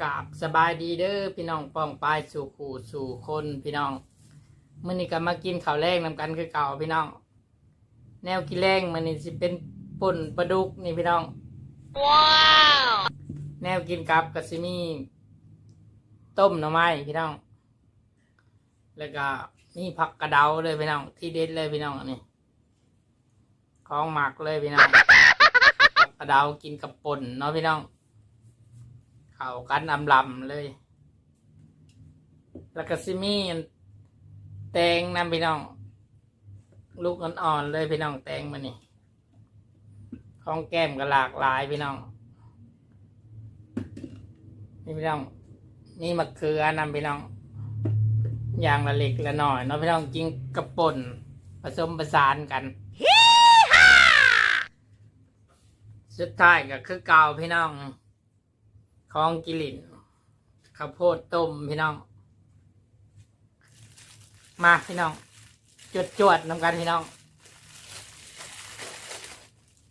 กับสบายดีเด้อพี่น้องป้องปลายสู่ขู่สู่คนพี่น้องมื้อนี้ก็มากินข้าวแรงนำกันคือเก่าพี่น้อง แนวกินแรงมื้อนี้สิเป็นป่นปลาดุกนี่พี่น้องว้าวแนวกินกับก็สิมีต้มหน่อไม้พี่น้อง แล้วก็มีผักกระเดาเลยพี่น้อง ที่เด็ดเลยพี่น้องนนี้ของหมักเลยพี่น้องผักกระเดากินกับป่นเนาะพี่น้องเข้ากันอำลำเลย แล้วก็ซิมีแตงนำพี่น้อง ลูกอ่อนๆเลยพี่น้องแตงมันนี่ของแก้มก็หลากหลายพี่น้อง นี่พี่น้อง นี่มะเขือนำพี่น้อง อย่างละเล็กละหน่อยเนาะพี่น้องกินกระป่นผสมประสานกัน สุดท้ายก็คือเกาวพี่น้องของกิลินข้าวโพดต้มพี่น้อง มาพี่น้อง จวดจวดๆนำกันพี่น้อง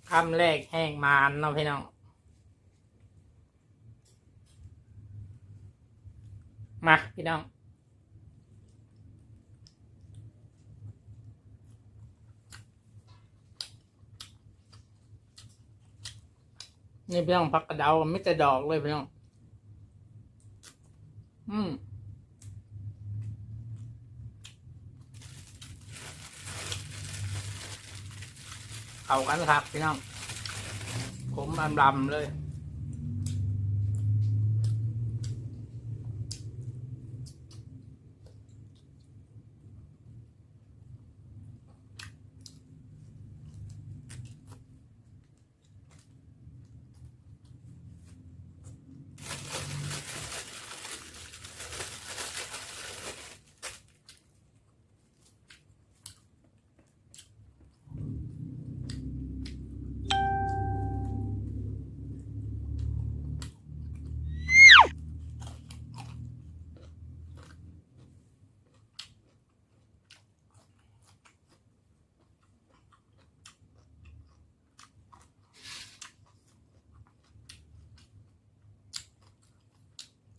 คำแรกแห้งมานเนาะพี่น้อง มาพี่น้อง นี่พี่น้องผักกระเดาไม่แต่ดอกเลยพี่น้อง อืมเข้ากันครับพี่น้องผมลำลำเลย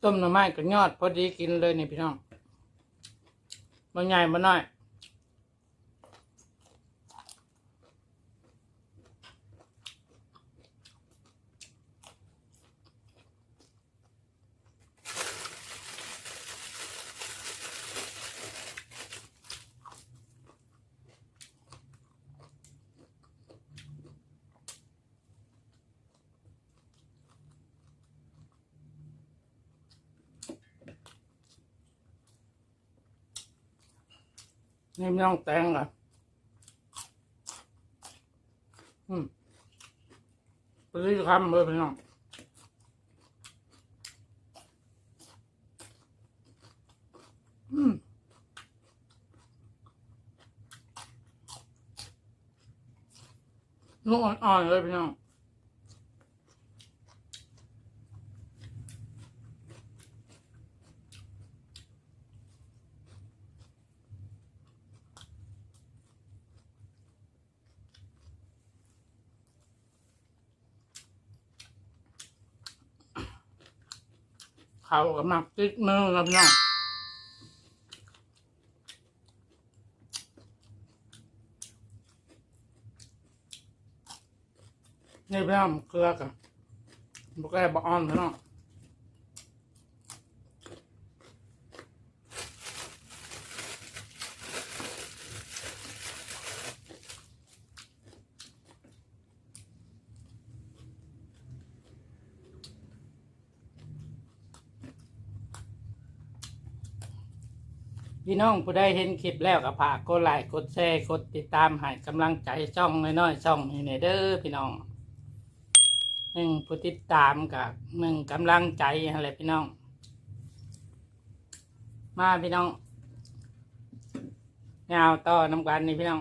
ต้มหน่อไม้กับยอด พอดีกินเลยนี่พี่น้องมันใหญ่มันน้อย นี่ไม่ต้องแตงอะอืมไปรีคำเลยพี่น้องอืมนุ่มอ่อนๆเลยพี่น้อง เขากับมักติดมือกับน้องนี่พี่น้องเกลือกับบุกแก่บอ่อนพี่น้อง พี่น้องผู้ใดเห็นคลิปแล้วก็ฝากกดไลค์กดแชร์กดติดตามให้กำลังใจช่องน้อยๆช่องนี้ในเด้อพี่น้องหนึ่งผู้ติดตามกับหนึ่งกำลังใจอะไรพี่น้อง มาพี่น้องแนวต่อน้ำกันนี่พี่น้อง